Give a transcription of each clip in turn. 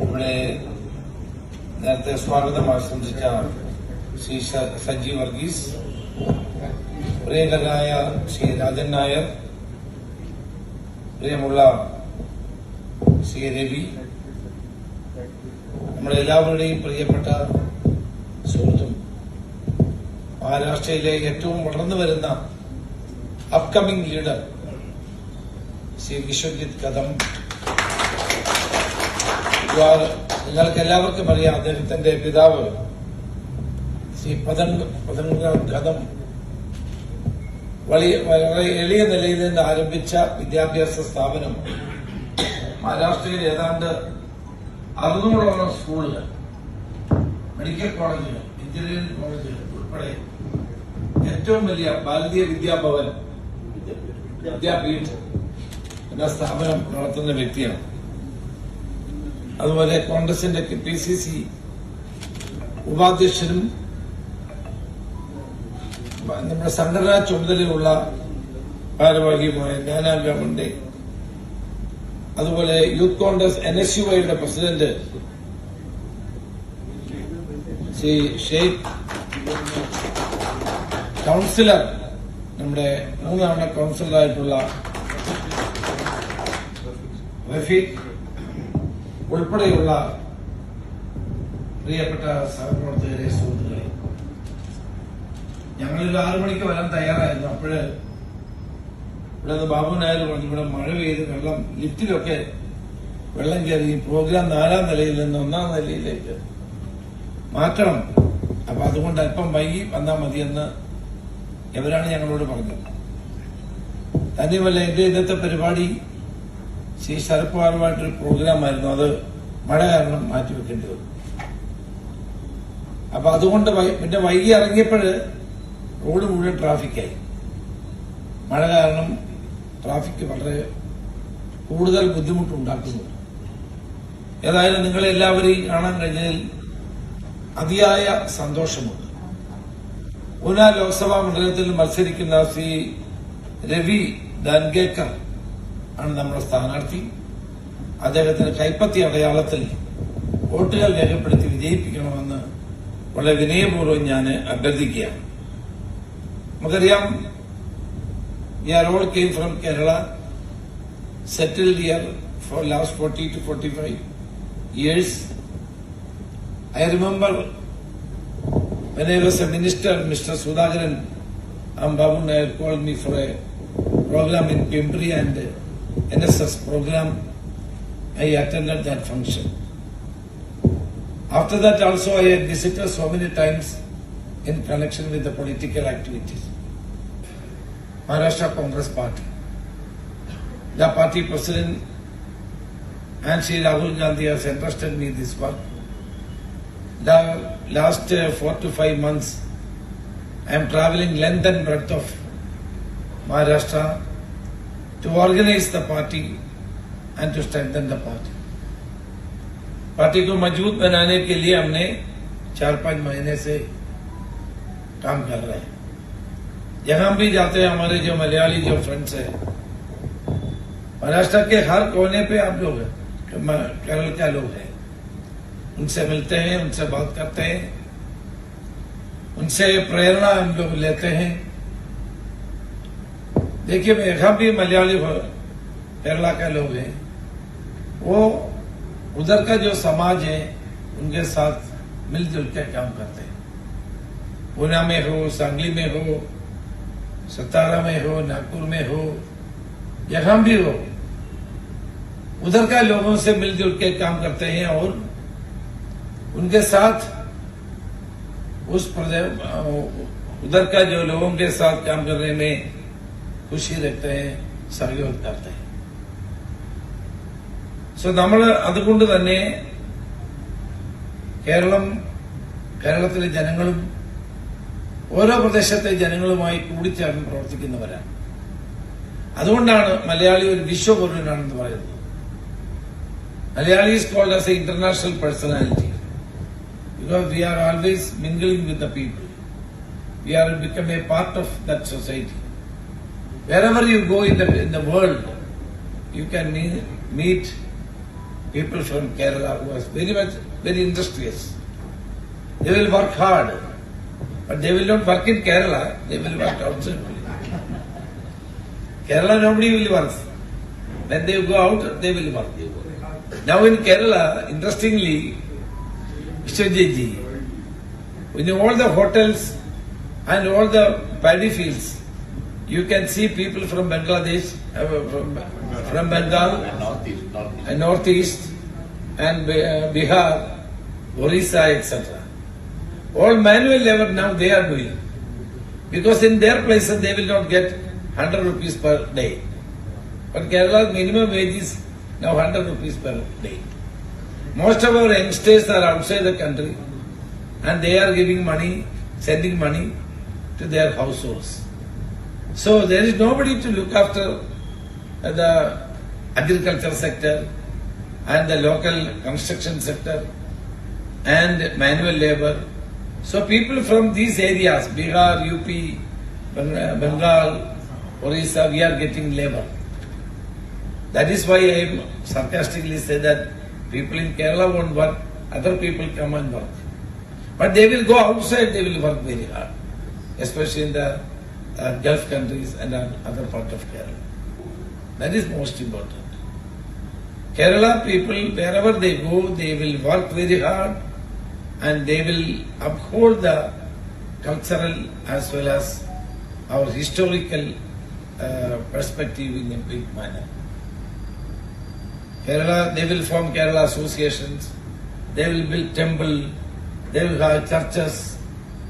ഇവിടെ നേരത്തെ സ്വാഗതം ആശംസിച്ച ശ്രീ സജി വർഗീസ് പ്രിയങ്കരനായ ശ്രീ രാജൻ നായർ പ്രിയമുള്ള ശ്രീ രവി നമ്മുടെ എല്ലാവരുടെയും പ്രിയപ്പെട്ട സുഹൃത്തും മഹാരാഷ്ട്രയിലെ ഏറ്റവും വളർന്നു വരുന്ന അപ്കമിംഗ് ലീഡർ ശ്രീ വിശ്വജിത് കദം നിങ്ങൾക്ക് എല്ലാവർക്കും അറിയാം അദ്ദേഹത്തിന്റെ പിതാവ് ശ്രീ പതങ് പതംഗ കദം വലിയ വളരെ എളിയ നിലയിൽ നിന്ന് ആരംഭിച്ച വിദ്യാഭ്യാസ സ്ഥാപനം മഹാരാഷ്ട്രയിൽ ഏതാണ്ട് അറുന്നൂറോളം സ്കൂളുകൾ മെഡിക്കൽ കോളേജുകൾ എഞ്ചിനീയറിംഗ് കോളേജുകൾ ഉൾപ്പെടെ ഏറ്റവും വലിയ ഭാരതീയ വിദ്യാഭവൻ വിദ്യാപീഠ് എന്ന സ്ഥാപനം നടത്തുന്ന വ്യക്തിയാണ്. അതുപോലെ കോൺഗ്രസിന്റെ പി സി സി ഉപാധ്യക്ഷനും നമ്മുടെ സംഘടനാ ചുമതലയുള്ള ഭാരവാഹിയുമായ ജ്ഞാനാ ഗവൺമെന്റ് അതുപോലെ youth Congress N S U ഐയുടെ പ്രസിഡന്റ് ശ്രീ ഷെയ്ഖ് കൗൺസിലർ നമ്മുടെ മൂന്നാമത്തെ കൗൺസിലറായിട്ടുള്ള റഫീഖ് ഉൾപ്പെടെയുള്ള പ്രിയപ്പെട്ട സഹപ്രവർത്തകരെ സുഹൃത്തുക്കളെ ഞങ്ങളൊരു ആറു മണിക്ക് വരാൻ തയ്യാറായിരുന്നു. അപ്പോഴ് ഇവിടെ ബാബു നായർ പറഞ്ഞു ഇവിടെ മഴ പെയ്ത് വെള്ളം ലിഫ്റ്റിലൊക്കെ വെള്ളം കയറി പ്രോഗ്രാം നാലാം നിലയിൽ നിന്ന് ഒന്നാം നിലയിലേക്ക് മാറ്റണം. അപ്പൊ അതുകൊണ്ട് അല്പം വൈകി വന്നാൽ മതിയെന്ന് എവരാണ് ഞങ്ങളോട് പറഞ്ഞത്? തന്നെയുമല്ല എന്റെ ഇന്നത്തെ പരിപാടി ശ്രീ ശരത് പവാറുമായിട്ടൊരു പ്രോഗ്രാം ആയിരുന്നു അത് മഴ കാരണം മാറ്റിവെക്കേണ്ടി വന്നു. അപ്പൊ അതുകൊണ്ട് പിന്നെ വൈകി ഇറങ്ങിയപ്പോഴ് റോഡ് മുഴുവൻ ട്രാഫിക്കായി. മഴ കാരണം ട്രാഫിക് വളരെ കൂടുതൽ ബുദ്ധിമുട്ടുണ്ടാക്കുന്നുണ്ട് ഏതായാലും നിങ്ങളെല്ലാവരെയും കാണാൻ കഴിഞ്ഞതിൽ അതിയായ സന്തോഷമുണ്ട്. ഊന ലോക്സഭാ മണ്ഡലത്തിൽ മത്സരിക്കുന്ന ശ്രീ രവി ദാൻഗേക്കർ ആണ് നമ്മുടെ സ്ഥാനാർത്ഥി അദ്ദേഹത്തിന് കൈപ്പത്തി അടയാളത്തിൽ വോട്ടുകൾ രേഖപ്പെടുത്തി വിജയിപ്പിക്കണമെന്ന് വളരെ വിനയപൂർവം ഞാൻ അഭ്യർത്ഥിക്കുകയാണ് നമുക്കറിയാം we are all came from Kerala settled year for last forty to forty five years I remember when I minister mister. Sudhakaran Ambabu Nair called me for a program in Pimpri and NSS program. I attended that function. After that also I had visited so many times in connection with the political activities. Maharashtra Congress Party. The party president and Sri Rahul Gandhi has entrusted me this work. The last uh, four to five months, I am traveling length and breadth of Maharashtra to organize the party and to strengthen the party. Party को मज़बूत बनाने के लिए हमने चार पाँच महीने से काम कर रहे हैं जहाँ भी जाते हैं, हमारे जो मलयाली जो फ्रेंड्स हैं, महाराष्ट्र के हर कोने पे आप लोग केरल का लोग हैं, उनसे मिलते हैं, उनसे बात करते हैं, उनसे प्रेरणा हम लोग लेते हैं देखिए मेघा भी मलयाली केरला का लोग हैं। वो उधर का जो समाज है, उनके साथ मिलजुल के काम करते हैं। पूना में हो, सांगली में हो, सतारा में हो, नागपुर में हो, यहाँ भी हो। उधर का लोगों से मिलजुल के काम करते हैं और उनके साथ उस प्रदेश, उधर का जो लोगों के साथ काम करने में खुशी रखते हैं सहयोग करते हैं സോ നമ്മൾ അതുകൊണ്ട് തന്നെ കേരളം കേരളത്തിലെ ജനങ്ങളും ഓരോ പ്രദേശത്തെ ജനങ്ങളുമായി കൂടിച്ചേർന്ന് പ്രവർത്തിക്കുന്നവരാണ് അതുകൊണ്ടാണ് മലയാളി ഒരു വിശ്വപൗരനാണെന്ന് പറയുന്നത് Malayali is called as a international personality because we are always mingling with the people. We are become a part of that society. Wherever you go in the, in the world, you can meet, meet people from Kerala who are very much, very industrious. They will work hard, but they will not work in Kerala, they will work outside. Kerala nobody will work. When they go out, they will work. Now in Kerala, interestingly, Mr. Vishwajit in all the hotels and all the paddy fields, you can see people from Bangladesh, uh, from, from Bengal, Northeast, northeast. and northeast and uh, Bihar, Orissa, etc. All manual labor now they are doing. Because in their places they will not get 100 rupees per day. But Kerala's minimum wage is now 100 rupees per day. Most of our youngsters are outside the country and they are giving money, sending money to their households. So there is nobody to look after uh, the agriculture sector and the local construction sector and manual labor. So people from these areas, Bihar, UP, Bengal, Orissa, we are getting labor. That is why I sarcastically say that people in Kerala won't work, other people come and work. But they will go outside, they will work very hard, especially in the uh, Gulf countries and other part of Kerala. That is most important. Kerala people, wherever they go, they will work very hard and they will uphold the cultural as well as our historical uh, perspective in a big manner. Kerala, they will form Kerala associations, they will build temple, they will have churches,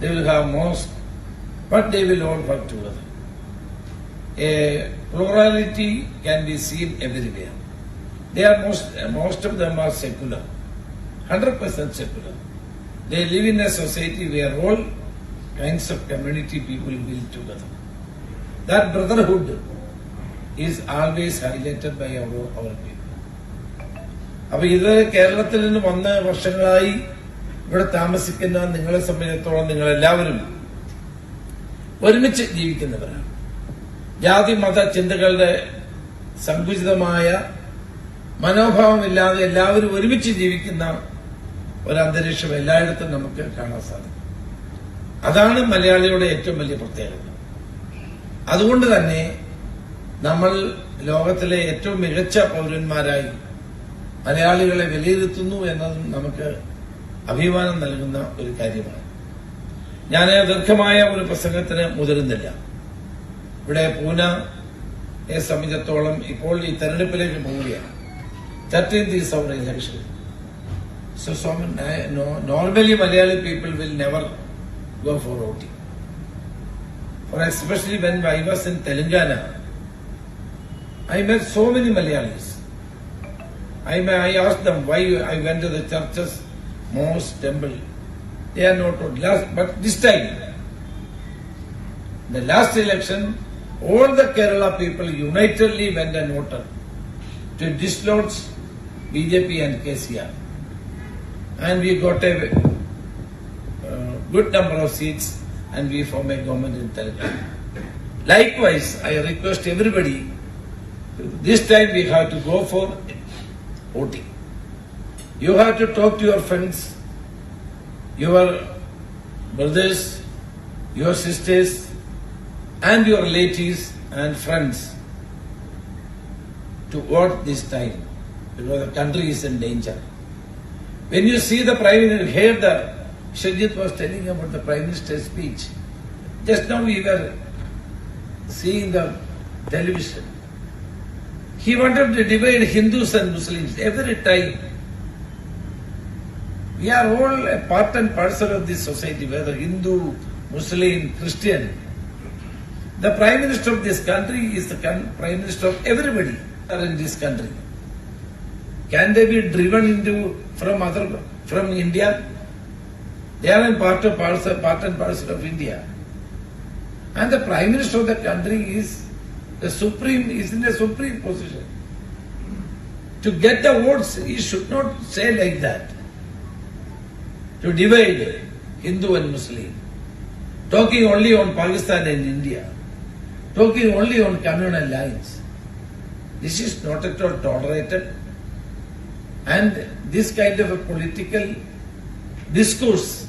they will have mosque, but they will all work together. A plurality can be seen everywhere. They are most, most of them are secular, 100% secular. They live in a society where all kinds of community people live together. That brotherhood is always highlighted by our, our people. അപ്പൊ ഇത് കേരളത്തിൽ നിന്ന് വന്ന വർഷങ്ങളായി ഇവിടെ താമസിക്കുന്ന നിങ്ങളെ സംബന്ധിച്ചിടത്തോളം നിങ്ങൾ എല്ലാവരും ഒരുമിച്ച് ജീവിക്കുന്നവരാണ്. ജാതി മത ചിന്തകളുടെ സങ്കുചിതമായ മനോഭാവമില്ലാതെ എല്ലാവരും ഒരുമിച്ച് ജീവിക്കുന്ന ഒരു അന്തരീക്ഷം എല്ലായിടത്തും നമുക്ക് കാണാൻ സാധിക്കും. അതാണ് മലയാളിയുടെ ഏറ്റവും വലിയ പ്രത്യേകത. അതുകൊണ്ട് തന്നെ നമ്മൾ ലോകത്തിലെ ഏറ്റവും മികച്ച പൗരന്മാരായി മലയാളികളെ വിലയിരുത്തുന്നു എന്നതും നമുക്ക് അഭിമാനം നൽകുന്ന ഒരു കാര്യമാണ്. ഞാൻ ദീർഘമായ ഒരു പ്രസംഗത്തിന് മുതിരുന്നില്ല. ഇവിടെ പൂന എ സംബന്ധിച്ചോളം ഇപ്പോൾ ഈ തെരഞ്ഞെടുപ്പിലേക്ക് പോവുകയാണ്. Thirteen these our election so Soman normally Malayali people will never go for voting for especially when I was in Telangana I met so many Malayalis I me I ask them why I went the churches most temple They are not voted. Last, but this time, the last election, all the Kerala people unitedly went and voted to dislodge BJP and KCR. And we got a uh, good number of seats and we form a government in Telangana. Likewise, I request everybody, this time we have to go for voting. You have to talk to your friends, your brothers, your sisters, and your relatives and friends to vote this time because the country is in danger. When you see the Prime Minister, hear the Shajit was telling about the Prime Minister's speech. Just now we were seeing the television. He wanted to divide Hindus and Muslims every time. We are all a part and parcel of this society, whether Hindu, Muslim, Christian. The Prime Minister of this country is the Prime Minister of everybody in this country. Can they be driven into from other from India? They are a part of parcel, part and parcel of India. And the Prime Minister of the country is the supreme is in a supreme position. To get the votes, he should not say like that. To divide Hindu and Muslim. Talking only on Pakistan and India. Talking only on communal lines. This is not at all tolerated. And this kind of a political discourse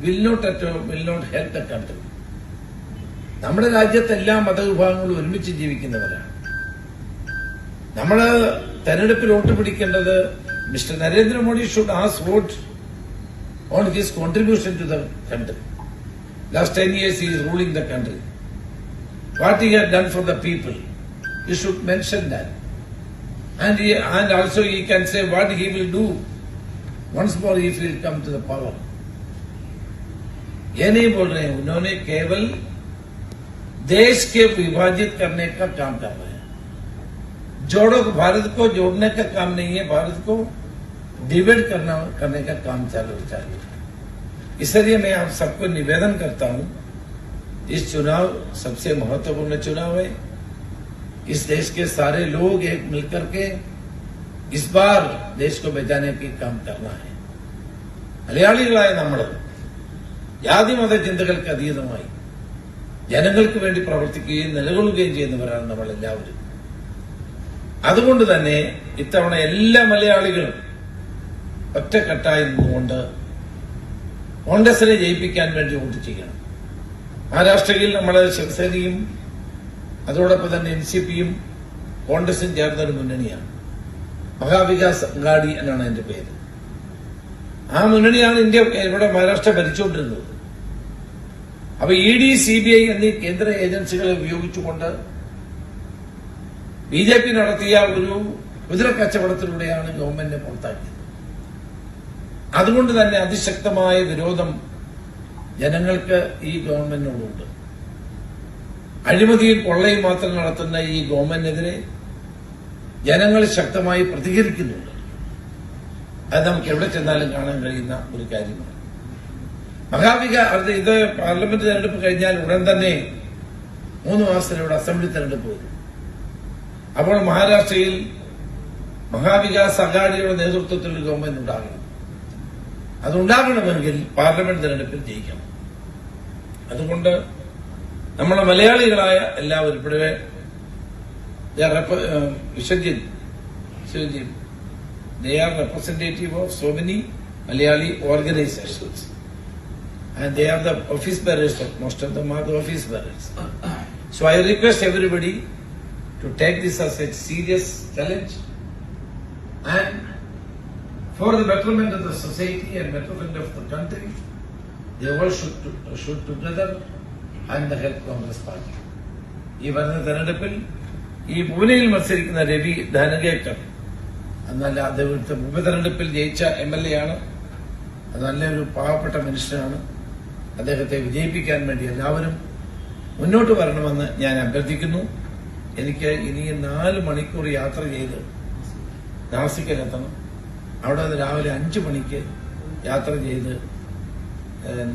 will not at all, will not help the country. നമ്മുടെ രാജ്യത്തെ എല്ലാ മതവിഭാഗങ്ങളും ഒരുമിച്ച് ജീവിക്കുന്നവരാണ് നമ്മൾ തെരഞ്ഞെടുപ്പിൽ vote പിടിക്കേണ്ടത് mister Narendra Modi should ask vote on his contribution to the country. Last ten years he is ruling the country. What he has done for the people, he should mention that. And, he, and also he can say what he will do once more if he will come to the power. ये नहीं बोल रहे हैं उन्होंने केवल देश के विभाजित करने का काम कर रहे हैं जोड़ो भारत को जोड़ने का काम नहीं है भारत को डिवाइड करना करने का काम चालू चालू है इसलिए मैं आप सबको निवेदन करता हूं इस चुनाव सबसे महत्वपूर्ण चुनाव है इस देश के सारे लोग एक मिलकर के इस बार देश को बचाने की काम करना है മലയാളികളായ നമ്മൾ ജാതിമത ചിന്തകൾക്ക് അതീതമായി ജനങ്ങൾക്ക് വേണ്ടി പ്രവർത്തിക്കുകയും നിലകൊള്ളുകയും ചെയ്യുന്നവരാണ് നമ്മൾ എല്ലാവരും അതുകൊണ്ട് തന്നെ ഇത്തവണ എല്ലാ മലയാളികളും ഒറ്റക്കെട്ടായി നിന്നുകൊണ്ട് കോൺഗ്രസിനെ ജയിപ്പിക്കാൻ വേണ്ടി വോട്ട് ചെയ്യണം. മഹാരാഷ്ട്രയിൽ നമ്മളെ ശിവസേനയും അതോടൊപ്പം തന്നെ എൻ സി പിയും കോൺഗ്രസും ചേർന്ന ഒരു മുന്നണിയാണ്. മഹാവികാസ് അങ്കാടി എന്നാണ് എന്റെ പേര്. ആ മുന്നണിയാണ് ഇന്ത്യ ഇവിടെ മഹാരാഷ്ട്ര ഭരിച്ചുകൊണ്ടിരുന്നത്. അപ്പൊ E D C B I എന്നീ കേന്ദ്ര ഏജൻസികളെ ഉപയോഗിച്ചുകൊണ്ട് ബി ജെ പി നടത്തിയ ഒരു കുതിര കച്ചവടത്തിലൂടെയാണ് ഗവൺമെന്റിനെ പുറത്താക്കിയത്. അതുകൊണ്ട് തന്നെ അതിശക്തമായ വിരോധം ജനങ്ങൾക്ക് ഈ ഗവൺമെന്റിനോടുണ്ട് അഴിമതിയും കൊള്ളയും മാത്രം നടത്തുന്ന ഈ ഗവൺമെന്റിനെതിരെ ജനങ്ങൾ ശക്തമായി പ്രതികരിക്കുന്നുണ്ട്. അത് നമുക്ക് എവിടെ ചെന്നാലും കാണാൻ കഴിയുന്ന ഒരു കാര്യമാണ്. മഹാവിക ഇത് പാർലമെന്റ് തെരഞ്ഞെടുപ്പ് കഴിഞ്ഞാൽ ഉടൻ തന്നെ മൂന്ന് മാസത്തിലൂടെ അസംബ്ലി തെരഞ്ഞെടുപ്പ് വരും. അപ്പോൾ മഹാരാഷ്ട്രയിൽ മഹാവികാസ് അഘാഡിയുടെ നേതൃത്വത്തിൽ ഗവൺമെന്റ് ഉണ്ടാകണം. അതുണ്ടാകണമെങ്കിൽ പാർലമെന്റ് തെരഞ്ഞെടുപ്പിൽ ജയിക്കണം അതുകൊണ്ട് നമ്മളെ മലയാളികളായ എല്ലാവരും ഇവിടെ they are rep- uh, Vishwajith Sivajith they are representative of so many Malayali organizations and they are the office bearers of most of them are the office bearers so I request everybody to take this as a serious challenge and for the betterment of the society and betterment of the country, they all should, should together and the help Congress party. ഈ വരുന്ന തെരഞ്ഞെടുപ്പിൽ ഈ പൂനെയിൽ മത്സരിക്കുന്ന രവി ധനകേക്കർ എന്നല്ല അദ്ദേഹത്തെ ഉപതെരഞ്ഞെടുപ്പിൽ ജയിച്ച എം എൽ എ ആണ് നല്ലൊരു പാവപ്പെട്ട മനുഷ്യനാണ്. അദ്ദേഹത്തെ വിജയിപ്പിക്കാൻ വേണ്ടി എല്ലാവരും മുന്നോട്ട് വരണമെന്ന് ഞാൻ അഭ്യർത്ഥിക്കുന്നു. എനിക്ക് ഇനി നാല് മണിക്കൂർ യാത്ര ചെയ്ത് നാസിക്കിലെത്തണം അവിടെ നിന്ന് രാവിലെ അഞ്ചു മണിക്ക് യാത്ര ചെയ്ത്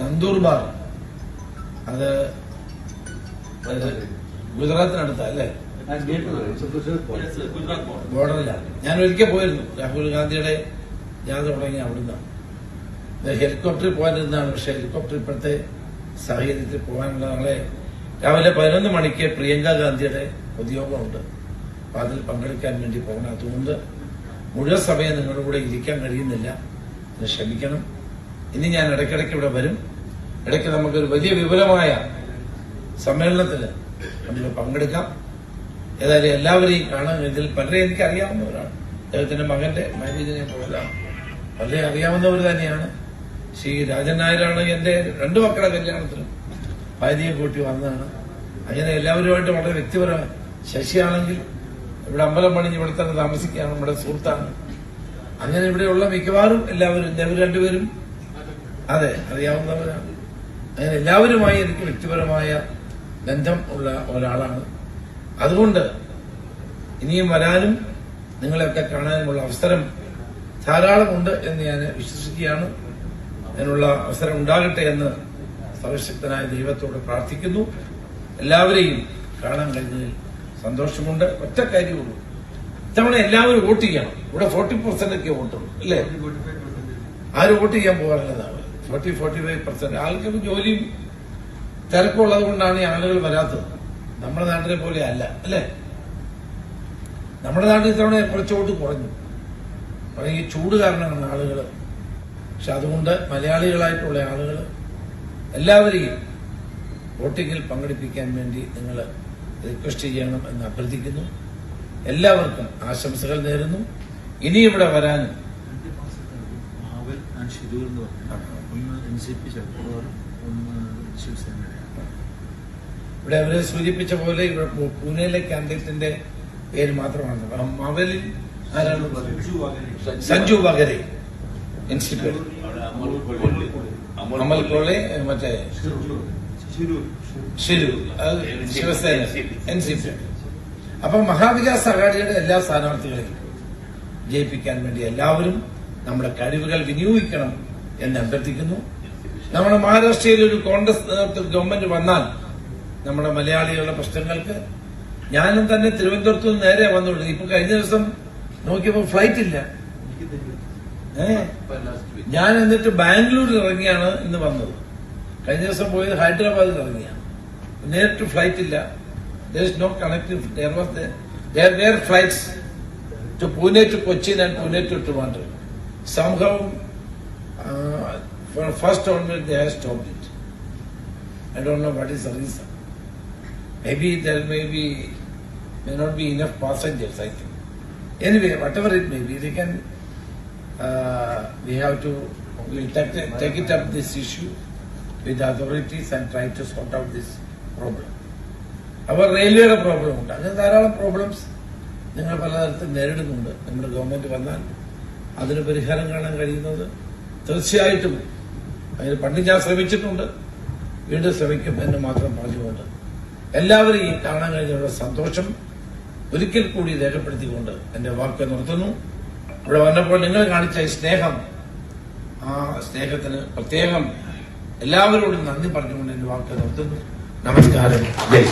നന്ദൂർബാർ അത് ഗുജറാത്തിനടുത്ത അല്ലേ? ബോർഡറിലാണ് ഞാൻ ഒരിക്കൽ പോയിരുന്നു. രാഹുൽ ഗാന്ധിയുടെ യാത്ര തുടങ്ങി അവിടുന്ന്. ഹെലികോപ്റ്ററിൽ പോകാനിരുന്നതാണ് പക്ഷെ ഹെലികോപ്റ്റർ ഇപ്പോഴത്തെ സാഹചര്യത്തിൽ പോകാനുള്ള നാളെ രാവിലെ പതിനൊന്ന് മണിക്ക് പ്രിയങ്ക ഗാന്ധിയുടെ പൊതുയോഗമുണ്ട് അപ്പൊ അതിൽ പങ്കെടുക്കാൻ വേണ്ടി പോകണം. അതുകൊണ്ട് മുഴുവൻ സമയം നിങ്ങളുടെ കൂടെ ഇരിക്കാൻ കഴിയുന്നില്ല. ക്ഷമിക്കണം. ഇനി ഞാൻ ഇടയ്ക്കിടയ്ക്ക് ഇവിടെ വരും. ഇടയ്ക്ക് നമുക്കൊരു വലിയ വിപുലമായ സമ്മേളനത്തിൽ നമ്മൾ പങ്കെടുക്കാം. ഏതായാലും എല്ലാവരെയും കാണാൻ ഇതിൽ പലരെ എനിക്ക് അറിയാവുന്നവരാണ്. അദ്ദേഹത്തിന്റെ മകന്റെ മാനേജിനെ പോയതാണ് പലരെ അറിയാവുന്നവർ തന്നെയാണ്. ശ്രീ രാജൻ നായരാണ് എന്റെ രണ്ടു മക്കളുടെ കല്യാണത്തിനും ഭാര്യയെ കൂട്ടി വന്നതാണ്. അങ്ങനെ എല്ലാവരുമായിട്ട് വളരെ വ്യക്തിപരമായി ശശിയാണെങ്കിൽ ഇവിടെ അമ്പലം പണിഞ്ഞ് ഇവിടെ തന്നെ താമസിക്കുകയാണ് നമ്മുടെ സുഹൃത്താണ് അങ്ങനെ ഇവിടെയുള്ള മിക്കവാറും എല്ലാവരും ഞങ്ങൾ രണ്ടുപേരും അതെ അറിയാവുന്നവരാണ്. അങ്ങനെ എല്ലാവരുമായി എനിക്ക് വ്യക്തിപരമായ ബന്ധം ഉള്ള ഒരാളാണ്. അതുകൊണ്ട് ഇനിയും വരാനും നിങ്ങളെയൊക്കെ കാണാനുമുള്ള അവസരം ധാരാളമുണ്ട് എന്ന് ഞാൻ വിശ്വസിക്കുകയാണ്. അതിനുള്ള അവസരം ഉണ്ടാകട്ടെ എന്ന് സർവശക്തനായ ദൈവത്തോട് പ്രാർത്ഥിക്കുന്നു. എല്ലാവരെയും കാണാൻ കഴിഞ്ഞതിൽ സന്തോഷമുണ്ട്. ഒറ്റ കാര്യമുള്ളൂ. ഇത്തവണ എല്ലാവരും വോട്ട് ചെയ്യണം. ഇവിടെ ഫോർട്ടി പെർസെന്റ് ഒക്കെ വോട്ടുള്ളൂ. അല്ലേ? ആരും വോട്ട് ചെയ്യാൻ പോകാനുള്ളതാണ്? ഫോർട്ടി ഫോർട്ടി ഫൈവ് പെർസെന്റ് ആൾക്കൊക്കെ ജോലിയും തിരക്കുള്ളത് കൊണ്ടാണ് ഈ ആളുകൾ വരാത്തത്. നമ്മുടെ നാട്ടിലെ പോലെ അല്ല. അല്ലേ? നമ്മുടെ നാട്ടിൽ ഇത്തവണ കുറച്ച് വോട്ട് കുറഞ്ഞു. ഈ ചൂട് കാരണമാണ് ആളുകൾ. പക്ഷെ അതുകൊണ്ട് മലയാളികളായിട്ടുള്ള ആളുകൾ എല്ലാവരെയും വോട്ടിങ്ങിൽ പങ്കെടുപ്പിക്കാൻ വേണ്ടി നിങ്ങൾ റിക്വസ്റ്റ് ചെയ്യണം എന്ന് അഭ്യർത്ഥിക്കുന്നു. എല്ലാവർക്കും ആശംസകൾ നേരുന്നു. ഇനി ഇവിടെ ശിവസേനയാണ് ഇവിടെ അവരെ സൂചിപ്പിച്ച പോലെ ഇവിടെ പൂനെയിലെ കാൻഡിഡേറ്റിന്റെ പേര് മാത്രമാണ്. മവലിൽ ആരാണ്? സഞ്ജു വകരെ ഇൻസ്റ്റിറ്റ്യൂട്ട്. അമൽ കോളെ. മറ്റേ ശിവസേന. N C P. അപ്പൊ മഹാവികാസ് അഘാഡിയുടെ എല്ലാ സ്ഥാനാർത്ഥികളെയും ജയിപ്പിക്കാൻ വേണ്ടി എല്ലാവരും നമ്മുടെ കഴിവുകൾ വിനിയോഗിക്കണം എന്ന് അഭ്യർത്ഥിക്കുന്നു. നമ്മുടെ മഹാരാഷ്ട്രയിൽ ഒരു കോൺഗ്രസ് നേതൃത്വ ഗവൺമെന്റ് വന്നാൽ നമ്മുടെ മലയാളികളുടെ പ്രശ്നങ്ങൾക്ക് ഞാനും തന്നെ തിരുവനന്തപുരത്ത് നിന്ന് നേരെ വന്നുള്ളൂ. ഇപ്പൊ കഴിഞ്ഞ ദിവസം നോക്കിയപ്പോ ഫ്ലൈറ്റ് ഇല്ല. ഞാൻ എന്നിട്ട് ബാംഗ്ലൂരിൽ ഇറങ്ങിയാണ് ഇന്ന് വന്നത്. കഴിഞ്ഞ ദിവസം പോയത് ഹൈദരാബാദിൽ ഇറങ്ങിയാണ് നേരിട്ട് ഫ്ലൈറ്റ് ഇല്ല there is no connective where flights to Pune to Cochin and Pune to Trivandrum സംഭവം first onward they have stop it I don't know what is the reason Maybe there may be, may not be enough passengers, I think. Anyway, whatever it may be, they can, uh, we have to, we'll take, it- take it up this issue With the authorities and try to sort out this problem. അവർ റെയിൽവേയുടെ problem ഉണ്ട്. അങ്ങനെ ധാരാളം problems നിങ്ങൾ പലതരത്തിൽ നേരിടുന്നുണ്ട്. നമ്മുടെ government വന്നാൽ അതിന് പരിഹാരം കാണാൻ കഴിയുന്നത് തീർച്ചയായിട്ടും അതിന് പണ്ട് ഞാൻ ശ്രമിച്ചിട്ടുണ്ട്. വീണ്ടും ശ്രമിക്കും എന്ന് മാത്രം പറഞ്ഞുകൊണ്ട് എല്ലാവരും ഈ കാണാൻ കഴിഞ്ഞുള്ള സന്തോഷം ഒരിക്കൽ കൂടി രേഖപ്പെടുത്തിക്കൊണ്ട് എന്റെ വാക്ക് നിർത്തുന്നു. ഇവിടെ വന്നപ്പോൾ നിങ്ങൾ കാണിച്ച സ്നേഹം ആ സ്നേഹത്തിന് പ്രത്യേകം എല്ലാവരോടും നന്ദി പറഞ്ഞുകൊണ്ട് എന്റെ വാക്കുകൾ നിർത്തുന്നു. നമസ്കാരം. ജയ്